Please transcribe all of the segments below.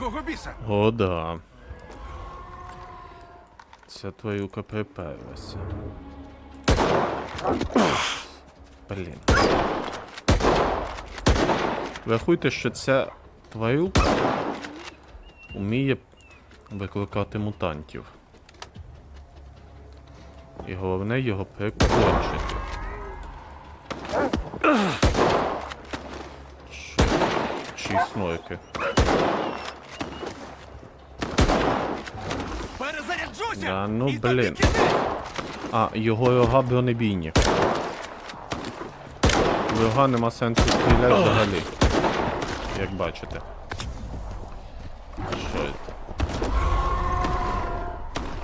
Якого біса? О, да. Це твоюка приперлася. Блін. Рахуйте, що ця тварюка вміє викликати мутантів. І головне його прикончити. Що? Чи снойки? Перезаряджуся! Да, ну, І блін. А, його рога бронебійні. В рога нема сенсу стріляти взагалі. Як бачите. Що це?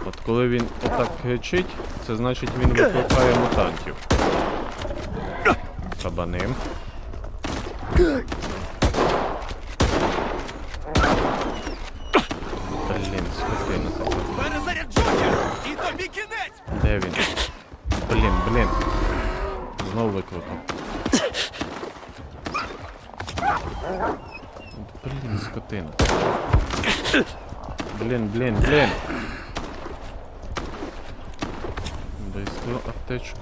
От коли він отак кричить, це значить він викликає мутантів. Кабаним. Блін, скотина така. Перезаряджуся! І тобі кінець! Де він? Блін, блін. Знову викликав. Блін, скотина. Блін, блін, блін. Быстро аптечку.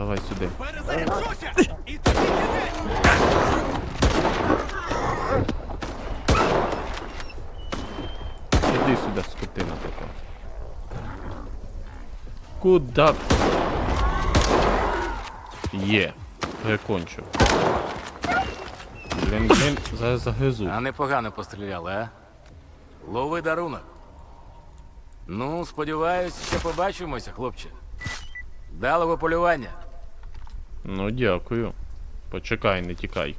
Давай сюди. Перезаряджуся! І тобі кінець! Іди сюди, скотина така. Куда? Є. Прикончив. Блін, блін, зараз загризу. А непогано постріляли, а? Лови дарунок. Ну, сподіваюсь, ще побачимося, хлопче. Далого полювання. Ну, дякую. Почекай, не тікай.